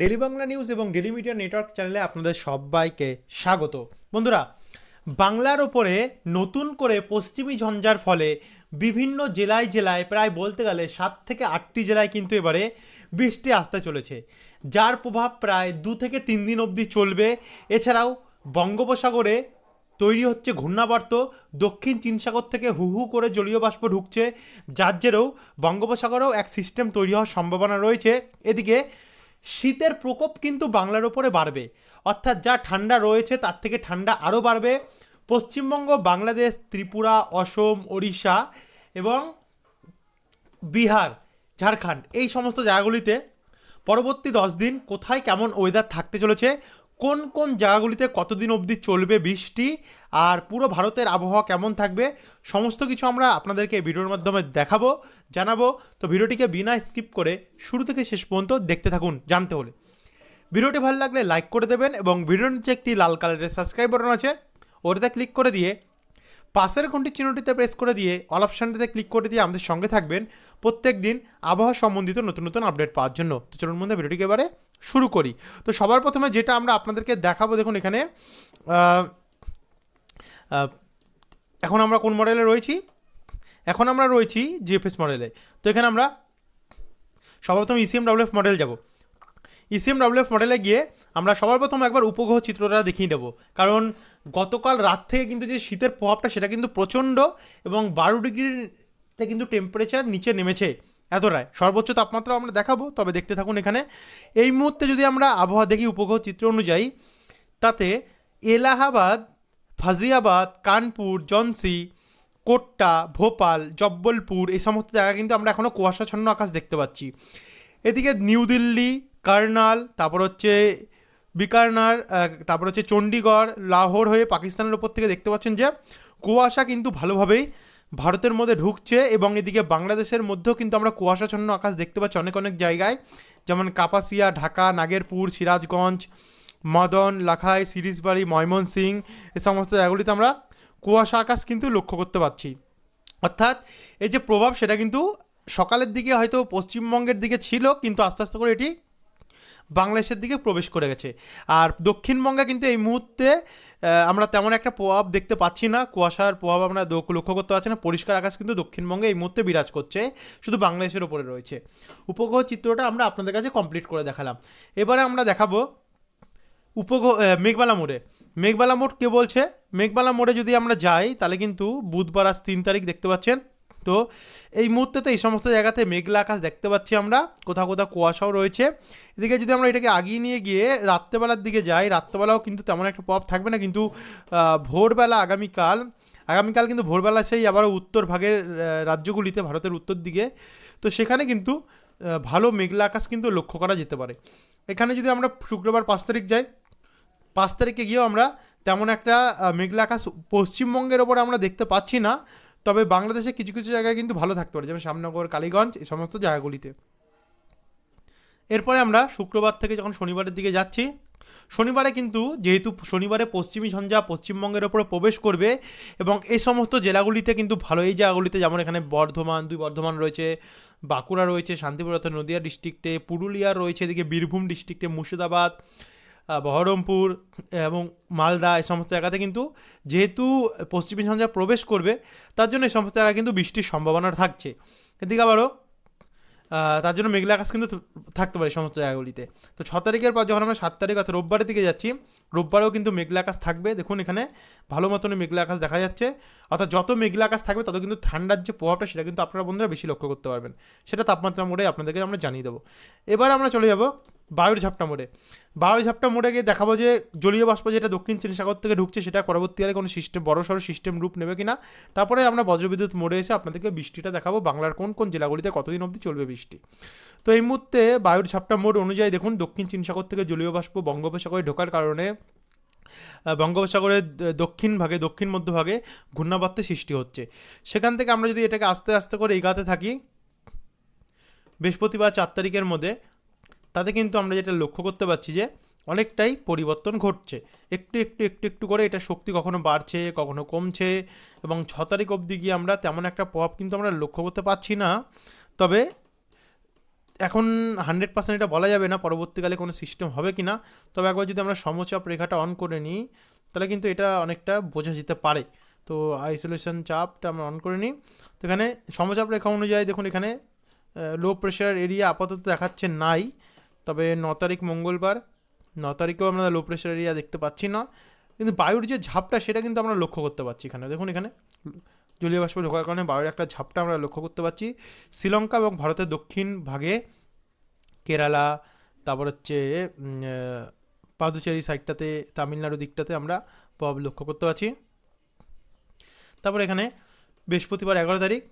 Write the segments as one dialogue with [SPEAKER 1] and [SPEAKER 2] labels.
[SPEAKER 1] Daily Bangla news এবং daily media network চ্যানেলে আপনাদের সবাইকে স্বাগত। বন্ধুরা, বাংলার ওপরে নতুন করে পশ্চিমী ঝঞ্ঝার ফলে বিভিন্ন জেলায় জেলায় প্রায় বলতে গেলে সাত থেকে আটটি জেলায় কিন্তু এবারে বৃষ্টি আসতে চলেছে। যার প্রভাব প্রায় দু থেকে তিন দিন অবধি চলবে। এছাড়াও বঙ্গোপসাগরে তৈরি হচ্ছে ঘূর্ণাবর্ত। দক্ষিণ চীন সাগর থেকে হু হু করে জলীয় বাষ্প ঢুকছে। যার জেরেও বঙ্গোপসাগরেও এক সিস্টেম তৈরি হওয়ার সম্ভাবনা রয়েছে। এদিকে শীতের প্রকোপ কিন্তু বাংলার ওপরে বাড়বে। অর্থাৎ যা ঠান্ডা রয়েছে তার থেকে ঠান্ডা আরও বাড়বে। পশ্চিমবঙ্গ, বাংলাদেশ, ত্রিপুরা, অসম, ওড়িশা এবং বিহার, ঝাড়খণ্ড এই সমস্ত জায়গাগুলিতে পরবর্তী দশ দিন কোথায় কেমন ওয়েদার থাকতে চলেছে, কোন কোন জায়গাগুলিতে কতদিন অবধি চলবে বৃষ্টি আর পুরো ভারতের আবহাওয়া কেমন থাকবে, সমস্ত কিছু আমরা আপনাদেরকে ভিডিওর মাধ্যমে দেখাবো, জানাব। তো ভিডিওটিকে বিনা স্কিপ করে শুরু থেকে শেষ পর্যন্ত দেখতে থাকুন, জানতে হলে। ভিডিওটি ভালো লাগলে লাইক করে দেবেন এবং ভিডিওর নিচে একটি লাল কালারের সাবস্ক্রাইব বাটন আছে, ওটাতে ক্লিক করে দিয়ে পাশের ঘন্টির চিহ্নটিতে প্রেস করে দিয়ে অল অপশানটিতে ক্লিক করে দিয়ে আমাদের সঙ্গে থাকবেন প্রত্যেক দিন আবহাওয়া সম্বন্ধিত নতুন নতুন আপডেট পাওয়ার জন্য। তো চলুন মধ্যে ভিডিওটিকে এবারে শুরু করি। তো সবার প্রথমে যেটা আমরা আপনাদেরকে দেখাবো, দেখুন এখানে এখন আমরা কোন মডেলে রয়েছি? এখন আমরা রয়েছি জিএফএস মডেলে তো এখানে আমরা সর্বপ্রথম ইসিএম ডাব্লিউএফ মডেল যাব। ইসিএম ডাব্লিউএফ মডেলে গিয়ে আমরা সবার প্রথম একবার উপগ্রহ চিত্রটা দেখিয়ে দেবো। কারণ গতকাল রাত থেকে কিন্তু যে শীতের প্রভাবটা, সেটা কিন্তু প্রচণ্ড এবং বারো ডিগ্রিতে কিন্তু টেম্পারেচার নিচে নেমেছে এতটাই। সর্বোচ্চ তাপমাত্রা আমরা দেখাবো, তবে দেখতে থাকুন এখানে। এই মুহূর্তে যদি আমরা আবহাওয়া দেখি উপগ্রহ চিত্র অনুযায়ী, তাতে এলাহাবাদ ফাজিয়াবাদ কানপুর জনসি কোট্টা, ভোপাল, জব্বলপুর, এই সমস্ত জায়গা কিন্তু আমরা এখনও কুয়াশাচ্ছন্ন আকাশ দেখতে পাচ্ছি। এদিকে নিউ দিল্লি, কার্নাল, তারপর হচ্ছে বিকারনার তারপর হচ্ছে চণ্ডীগড় লাহোর হয়ে পাকিস্তানের ওপর থেকে দেখতে পাচ্ছেন যে কুয়াশা কিন্তু ভালোভাবেই ভারতের মধ্যে ঢুকছে এবং এদিকে বাংলাদেশের মধ্যেও কিন্তু আমরা কুয়াশাচ্ছন্ন আকাশ দেখতে পাচ্ছি অনেক অনেক জায়গায়। যেমন কাপাসিয়া, ঢাকা, নাগেরপুর, সিরাজগঞ্জ মদন, লাখাই, সিরিজবাড়ি ময়মনসিং এ সমস্ত জায়গাগুলিতে আমরা কুয়াশা আকাশ কিন্তু লক্ষ্য করতে পারছি। অর্থাৎ এই যে প্রভাব সেটা কিন্তু সকালের দিকে হয়তো পশ্চিমবঙ্গের দিকে ছিল, কিন্তু আস্তে আস্তে করে এটি বাংলাদেশের দিকে প্রবেশ করে গেছে। আর দক্ষিণবঙ্গে কিন্তু এই মুহূর্তে আমরা তেমন একটা প্রভাব দেখতে পাচ্ছি না। কুয়াশার প্রভাব আমরা লক্ষ্য করতে পারছি না। পরিষ্কার আকাশ কিন্তু দক্ষিণবঙ্গে এই মুহূর্তে বিরাজ করছে, শুধু বাংলাদেশের ওপরে রয়েছে। উপগ্রহ চিত্রটা আমরা আপনাদের কাছে কমপ্লিট করে দেখালাম। এবারে আমরা দেখাবো উপগ্রহ মেঘবালা মোড়ে মেঘবালা মোড় কে বলছে? মেঘবালা মোড়ে যদি আমরা যাই, তাহলে কিন্তু বুধবার আজ তিন তারিখ দেখতে পাচ্ছেন। তো এই মুহূর্তে তো এই সমস্ত জায়গাতে মেঘলা আকাশ দেখতে পাচ্ছি আমরা। কোথাও কোথাও কুয়াশাও রয়েছে। এদিকে যদি আমরা এটাকে আগিয়ে নিয়ে গিয়ে রাত্রেবেলার দিকে যাই, রাত্রেবেলাও কিন্তু তেমন একটা প্রভাব থাকবে না। কিন্তু ভোরবেলা আগামীকাল আগামীকাল কিন্তু ভোরবেলা সেই আবার উত্তর ভাগের রাজ্যগুলিতে, ভারতের উত্তর দিকে। তো সেখানে কিন্তু ভালো মেঘলা আকাশ কিন্তু লক্ষ্য করা যেতে পারে। এখানে যদি আমরা শুক্রবার পাঁচ তারিখ যাই পাঁচ তারিখে গিয়েও আমরা তেমন একটা মেঘলা আকাশ পশ্চিমবঙ্গের ওপরে আমরা দেখতে পাচ্ছি না। তবে বাংলাদেশে কিছু কিছু জায়গায় কিন্তু ভালো থাকতে পারে। যেমন শ্যামনগর কালীগঞ্জ, এই সমস্ত জায়গাগুলিতে। এরপরে আমরা শুক্রবার থেকে যখন শনিবারের দিকে যাচ্ছি, শনিবারে কিন্তু যেহেতু শনিবারে পশ্চিমী ঝঞ্ঝা পশ্চিমবঙ্গের ওপরে প্রবেশ করবে এবং এই সমস্ত জেলাগুলিতে কিন্তু ভালো, এই জায়গাগুলিতে যেমন এখানে বর্ধমান, দুই বর্ধমান রয়েছে, বাঁকুড়া রয়েছে শান্তিপুর অর্থাৎ নদিয়া ডিস্ট্রিক্টে পুরুলিয়া রয়েছে, এদিকে বীরভূম ডিস্ট্রিক্টে মুর্শিদাবাদ বহরমপুর এবং মালদা, এই সমস্ত জায়গাতে কিন্তু যেহেতু পশ্চিমী ঝঞ্ঝা প্রবেশ করবে, তার জন্য এই সমস্ত জায়গায় কিন্তু বৃষ্টির সম্ভাবনা থাকছে। এদিকে আবারও তার জন্য মেঘলা আকাশ কিন্তু থাকতে পারে সমস্ত জায়গাগুলিতে। তো ছ তারিখের পর যখন আমরা সাত তারিখ অর্থাৎ রোববারের দিকে যাচ্ছি, রোববারেও কিন্তু মেঘলা আকাশ থাকবে। দেখুন, এখানে ভালো মতন মেঘলা আকাশ দেখা যাচ্ছে। অর্থাৎ যত মেঘলা আকাশ থাকবে, তত কিন্তু ঠান্ডার যে প্রভাবটা, সেটা কিন্তু আপনারা বন্ধুরা বেশি লক্ষ্য করতে পারবেন। সেটা তাপমাত্রা মোড়ে আপনাদেরকে আমরা জানিয়ে দেবো। এবার আমরা চলে যাব বায়ুর ঝাপটা মোড়ে। বায়ুর ঝাপটা মোড়ে গিয়ে দেখাবো যে জলীয় বাষ্প যেটা দক্ষিণ চীন সাগর থেকে ঢুকছে, সেটা পরবর্তীকালে কোনো সিস্টেম বড় সড়ো সিস্টেম রূপ নেবে কিনা। তারপরে আমরা বজ্রবিদ্যুৎ মোড়ে এসে আপনাদেরকে বৃষ্টিটা দেখাবো, বাংলার কোন কোন জেলাগুলিতে কতদিন অবধি চলবে বৃষ্টি। তো এই মুহূর্তে বায়ুর ঝাপটা মোড় অনুযায়ী দেখুন, দক্ষিণ চীন সাগর থেকে জলীয় বাষ্প বঙ্গোপসাগরে ঢোকার কারণে বঙ্গোপসাগরের দক্ষিণ ভাগে, দক্ষিণ মধ্যভাগে ঘূর্ণাবর্তের সৃষ্টি হচ্ছে। সেখান থেকে আমরা যদি এটাকে আস্তে আস্তে করে এগাতে থাকি, বৃহস্পতিবার চার তারিখের মধ্যে তাতে কিন্তু আমরা যেটা লক্ষ্য করতে পারছি যে অনেকটাই পরিবর্তন ঘটছে। একটু একটু একটু একটু করে এটা শক্তি কখনো বাড়ছে, কখনো কমছে এবং ছ তারিখ অবধি গিয়ে আমরা তেমন একটা প্রভাব কিন্তু আমরা লক্ষ্য করতে পারছি না। তবে এখন হান্ড্রেড পার্সেন্ট এটা বলা যাবে না পরবর্তীকালে কোনো সিস্টেম হবে কি না তবে একবার যদি আমরা সমচাপ রেখাটা অন করে নিই, তাহলে কিন্তু এটা অনেকটা বোঝা যেতে পারে। তো আইসোলেশন চাপটা আমরা অন করে নিই। তো এখানে সমচাপ রেখা অনুযায়ী দেখুন এখানে লো প্রেশার এরিয়া আপাতত দেখাচ্ছে নাই। তবে ন তারিখ মঙ্গলবার, ন তারিখেও আমরা লো প্রেশার এরিয়া দেখতে পাচ্ছি না। কিন্তু বায়ুর যে ঝাপটা, সেটা কিন্তু আমরা লক্ষ্য করতে পারছি এখানে। দেখুন এখানে, জলীয় বাষ্প ঢোকার কারণে বায়ুর একটা ঝাপটা আমরা লক্ষ্য করতে পারছি। শ্রীলঙ্কা এবং ভারতের দক্ষিণ ভাগে কেরালা, তারপর হচ্ছে পাদুচেরি সাইডটাতে, তামিলনাড়ু দিকটাতে আমরা প্রভাব লক্ষ্য করতে পারছি। তারপর এখানে বৃহস্পতিবার এগারো তারিখ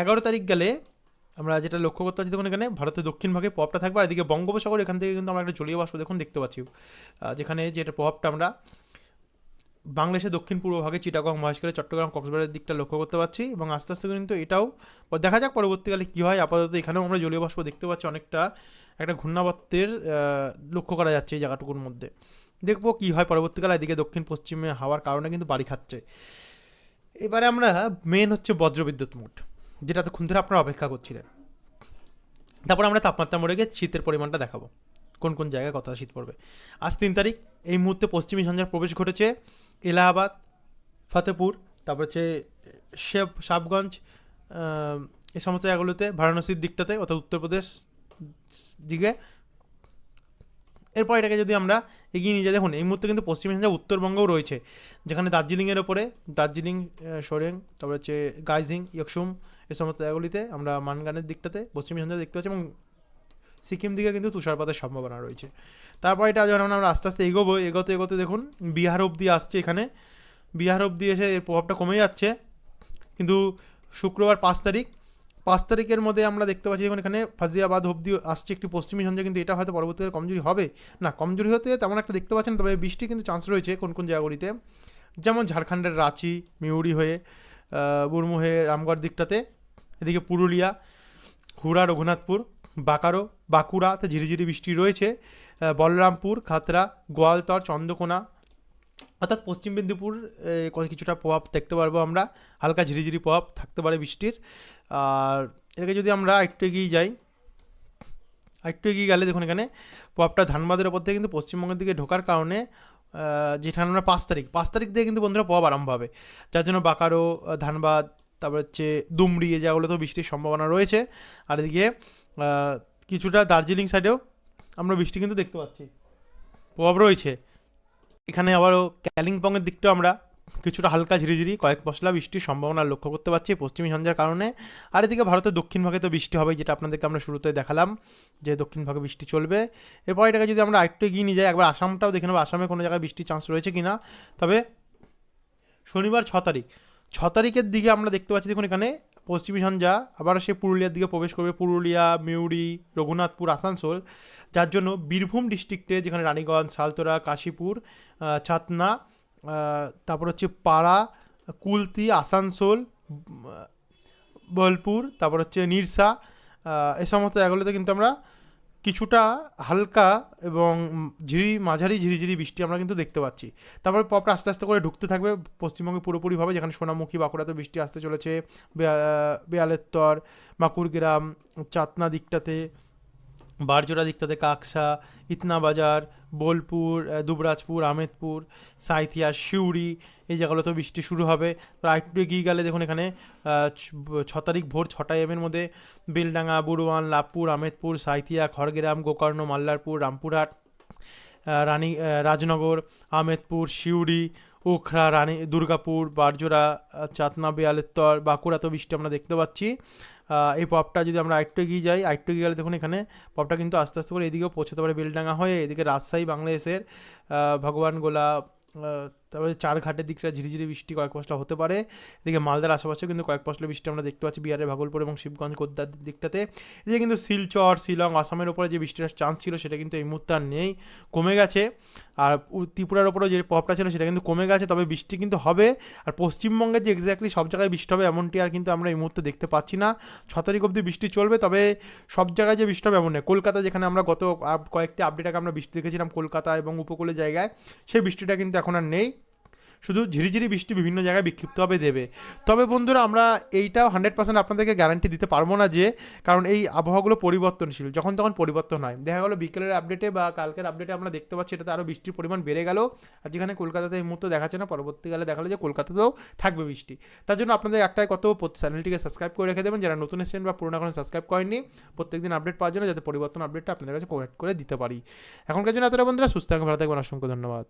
[SPEAKER 1] এগারো তারিখ গেলে আমরা যেটা লক্ষ্য করতে পারছি, দেখুন এখানে ভারতের দক্ষিণ ভাগে প্রভাবটা থাকবে, আর এদিকে বঙ্গোপসাগর এখান থেকে কিন্তু আমরা একটা জলীয় বাষ্প দেখুন দেখতে পাচ্ছি। যেখানে যেটা প্রভাবটা আমরা বাংলাদেশের দক্ষিণ পূর্ব ভাগে চিটাগং, মহেশখালী, চট্টগ্রাম, কক্সবাজারের দিকটা লক্ষ্য করতে পারছি এবং আস্তে আস্তে কিন্তু এটাও দেখা যাক পরবর্তীকালে কী হয়। আপাতত এখানেও আমরা জলীয় বাষ্প দেখতে পাচ্ছি, অনেকটা একটা ঘূর্ণাবর্তের লক্ষ্য করা যাচ্ছে এই জায়গাটুকুর মধ্যে। দেখব কী হয় পরবর্তীকালে, এদিকে দক্ষিণ পশ্চিমে হাওয়ার কারণে কিন্তু বাড়ি খাচ্ছে। এবারে আমরা মেন হচ্ছে বজ্রবিদ্যুৎ মোট যেটা এতক্ষণ ধরে আপনারা অপেক্ষা করছিলেন। তারপর আমরা তাপমাত্রা মরে গিয়ে শীতের পরিমাণটা দেখাবো, কোন কোন জায়গায় কতটা শীত পড়বে। আজ তিন তারিখ, এই মুহূর্তে পশ্চিমী ঝঞ্ঝার প্রবেশ ঘটেছে এলাহাবাদ ফতেপুর তারপর হচ্ছে শেব, সাবগঞ্জ এই সমস্ত জায়গাগুলোতে বারাণসীর দিকটাতে, অর্থাৎ উত্তরপ্রদেশ দিকে এরপর এটাকে যদি আমরা এগিয়ে নিয়ে যাই, দেখুন, এই মুহূর্তে কিন্তু পশ্চিম ঝঞ্ঝা উত্তরবঙ্গও রয়েছে, যেখানে দার্জিলিংয়ের ওপরে, দার্জিলিং সোরেং, তারপর হচ্ছে গাইজিং, ইয়কসুম, এই সমস্ত জায়গাগুলিতে আমরা মানগানের দিকটাতে, পশ্চিমী ঝঞ্ঝা দেখতে পাচ্ছি এবং সিকিম দিকে কিন্তু তুষারপাতের সম্ভাবনা রয়েছে। তারপর এটা যখন আমরা আস্তে আস্তে এগোবো, এগোতে এগোতে দেখুন, বিহার অবধি আসছে এখানে। বিহার অবধি এসে এর প্রভাবটা কমে যাচ্ছে। কিন্তু শুক্রবার পাঁচ তারিখ পাঁচ তারিখের মধ্যে আমরা দেখতে পাচ্ছি এখন এখানে ফাজিয়াবাদ অবধি আসছে একটি পশ্চিমী ঝঞ্ঝা, কিন্তু এটা হয়তো পরবর্তীকালে কমজোরি হবে। না কমজোরি হতে তেমন একটা দেখতে পাচ্ছেন তবে বৃষ্টি কিন্তু চান্স রয়েছে কোন কোন জায়গাগুলিতে। যেমন ঝাড়খণ্ডের রাঁচি মিউরি হয়ে বুরমু হয়ে রামগড় দিকটাতে, এদিকে পুরুলিয়া, হুড়া, রঘুনাথপুর বাকারো বাঁকুড়াতে ঝিরিঝিরি বৃষ্টি রয়েছে। বলরামপুর খাতরা গোয়ালতর, চন্দ্রকোনা অর্থাৎ পশ্চিম মেদিনীপুর কিছুটা প্রভাব দেখতে পারব আমরা। হালকা ঝিরিঝিরি প্রভাব থাকতে পারে বৃষ্টির। আর এটাকে যদি আমরা একটু এগিয়ে যাই একটু এগিয়ে গেলে দেখুন এখানে প্রভাবটা ধানবাদের ওপর থেকে কিন্তু পশ্চিমবঙ্গের দিকে ঢোকার কারণে যেখানে আমরা পাঁচ তারিখ পাঁচ তারিখ থেকে কিন্তু বন্ধুরা প্রভাব আরম্ভ হবে। যার জন্য বাকারো ধানবাদ, তারপর হচ্ছে দুমড়ি এই জায়গাগুলোতেও বৃষ্টির সম্ভাবনা রয়েছে। আর এদিকে কিছুটা দার্জিলিং সাইডেও আমরা বৃষ্টি কিন্তু দেখতে পাচ্ছি। প্রভাব রয়েছে। এখানে আবারও ক্যালিম্পংয়ের দিকটাও আমরা কিছুটা হালকা ঝিরিঝিরি, কয়েক পশলা বৃষ্টির সম্ভাবনা লক্ষ্য করতে পারছি পশ্চিমী ঝঞ্ঝার কারণে। আর এদিকে ভারতের দক্ষিণ ভাগে তো বৃষ্টি হবে যেটা আপনাদেরকে আমরা শুরুতে দেখালাম যে দক্ষিণ ভাগে বৃষ্টি চলবে। এরপর এটাকে যদি আমরা আরেকটু এগিয়ে নিয়ে যাই, একবার আসামটাও দেখে নেব, আসামে কোনো জায়গায় বৃষ্টির চান্স রয়েছে কি না তবে শনিবার ছ তারিখ ছ তারিখের দিকে আমরা দেখতে পাচ্ছি, দেখুন এখানে পশ্চিমী ঝঞ্ঝা আবার সে পুরুলিয়ার দিকে প্রবেশ করবে, পুরুলিয়া মিউরি রঘুনাথপুর, আসানসোল। যার জন্য বীরভূম ডিস্ট্রিক্টে যেখানে রানীগঞ্জ সালতোরা কাশীপুর ছাতনা তারপর হচ্ছে পাড়া, কুলতি, আসানসোল বোলপুর, তারপর হচ্ছে নিরসা এ সমস্ত জায়গাগুলোতে কিন্তু আমরা কিছুটা হালকা এবং ঝিরি, মাঝারি ঝিরিঝিরি বৃষ্টি আমরা কিন্তু দেখতে পাচ্ছি। তারপরে পপ আস্তে আস্তে করে ঢুকতে থাকবে। পশ্চিমবঙ্গে পুরোপুরিভাবে যেখানে সোনামুখী, বাঁকুড়াতে বৃষ্টি আসতে চলেছে, বেয়া- বেয়ালেত্তর মাকুরগ্রাম চাতনা দিকটাতে। বারজোড়া দিকটাতে কাকসা ইতনা বাজার বোলপুর দুবরাজপুর আহমেদপুর সাঁইথিয়া, সিউড়ি, এই জায়গাগুলোতেও বৃষ্টি শুরু হবে। প্রায় একটু এগিয়ে গেলে দেখুন এখানে ছ- তারিখ ভোর ছটা এমের মধ্যে বেলডাঙ্গা, বুড়োয়ান লাভপুর আহমেদপুর সাঁইথিয়া, খড়গ্রাম, গোকর্ণ, মাল্লারপুর, রামপুরহাট রানী রাজনগর আহমেদপুর সিউড়ি উখড়া রানী, দুর্গাপুর, বারজোড়া চাতনা, বেয়ালেত্তর, বাঁকুড়াতেও বৃষ্টি আমরা দেখতে পাচ্ছি। এই পপটা যদি আমরা আরেকটু এগিয়ে যাই আরেকটু এগিয়ে গেলে দেখুন এখানে পপটা কিন্তু আস্তে আস্তে করে এদিকেও পৌঁছতে পারে। বেলডাঙ্গা হয়ে এদিকে রাজশাহী বাংলাদেশের ভগবান আহ, তারপরে চারঘাটের দিকটা ঝিরিঝিরি বৃষ্টি, কয়েক পশলা হতে পারে। এদিকে মালদার আশেপাশেও কিন্তু কয়েক পশলা বৃষ্টি আমরা দেখতে পাচ্ছি, বিহারের ভাগলপুর এবং শিবগঞ্জ গোদ্দার দিকটাতে। এদিকে কিন্তু শিলচর, শিলং, আসামের উপরে যে বৃষ্টির চান্স ছিল সেটা কিন্তু এই মুহূর্তে আর নেই, কমে গেছে। আর ত্রিপুরার উপরেও যে প্রভাবটা ছিল সেটা কিন্তু কমে গেছে, তবে বৃষ্টি কিন্তু হবে। আর পশ্চিমবঙ্গের যে এক্স্যাক্টলি সব জায়গায় বৃষ্টি হবে এমনটি আর কিন্তু আমরা এই মুহূর্তে দেখতে পাচ্ছি না। ছ তারিখ অবধি বৃষ্টি চলবে, তবে সব জায়গায় যে বৃষ্টি হবে এমন নেই কলকাতা যেখানে আমরা গত কয়েকটি আপডেট আগে আমরা বৃষ্টি দেখেছিলাম, কলকাতা এবং উপকূলের জায়গায়, সেই বৃষ্টিটা কিন্তু এখন আর নেই। শুধু ঝিরিঝিরি বৃষ্টি বিভিন্ন জায়গায় বিক্ষিপ্তভাবে দেবে। তবে বন্ধুরা, আমরা এইটাও হান্ড্রেড পার্সেন্ট আপনাদেরকে গ্যারান্টি দিতে পারব না যে, কারণ এই আবহাওয়াগুলো পরিবর্তনশীল, যখন তখন পরিবর্তন হয়। দেখা গেলো বিকেলের আপডেটে বা কালকের আপডেটে আমরা দেখতে পাচ্ছি, এটাতে আরও বৃষ্টির পরিমাণ বেড়ে গেল। আর যেখানে কলকাতাতে এই মুহূর্তে দেখাচ্ছে না, পরবর্তীকালে দেখাল যে কলকাতাতেও থাকবে বৃষ্টি। তার জন্য আপনাদের একটাই কত চ্যানেলটিকে সাবস্ক্রাইব করে রেখে দেবেন। যারা নতুন এসেছেন বা পুরোনো এখন সাবস্ক্রাইব করেননি, প্রত্যেকদিন আপডেট পাওয়ার জন্য যাতে পরিবর্তন আপডেটটা আপনাদের কাছে প্রোভাইড করে দিতে পারি। এখনকার জন্য এতটা বন্ধুরা, সুস্থ থাকুন, ভালো থাকবেন অসংখ্য ধন্যবাদ।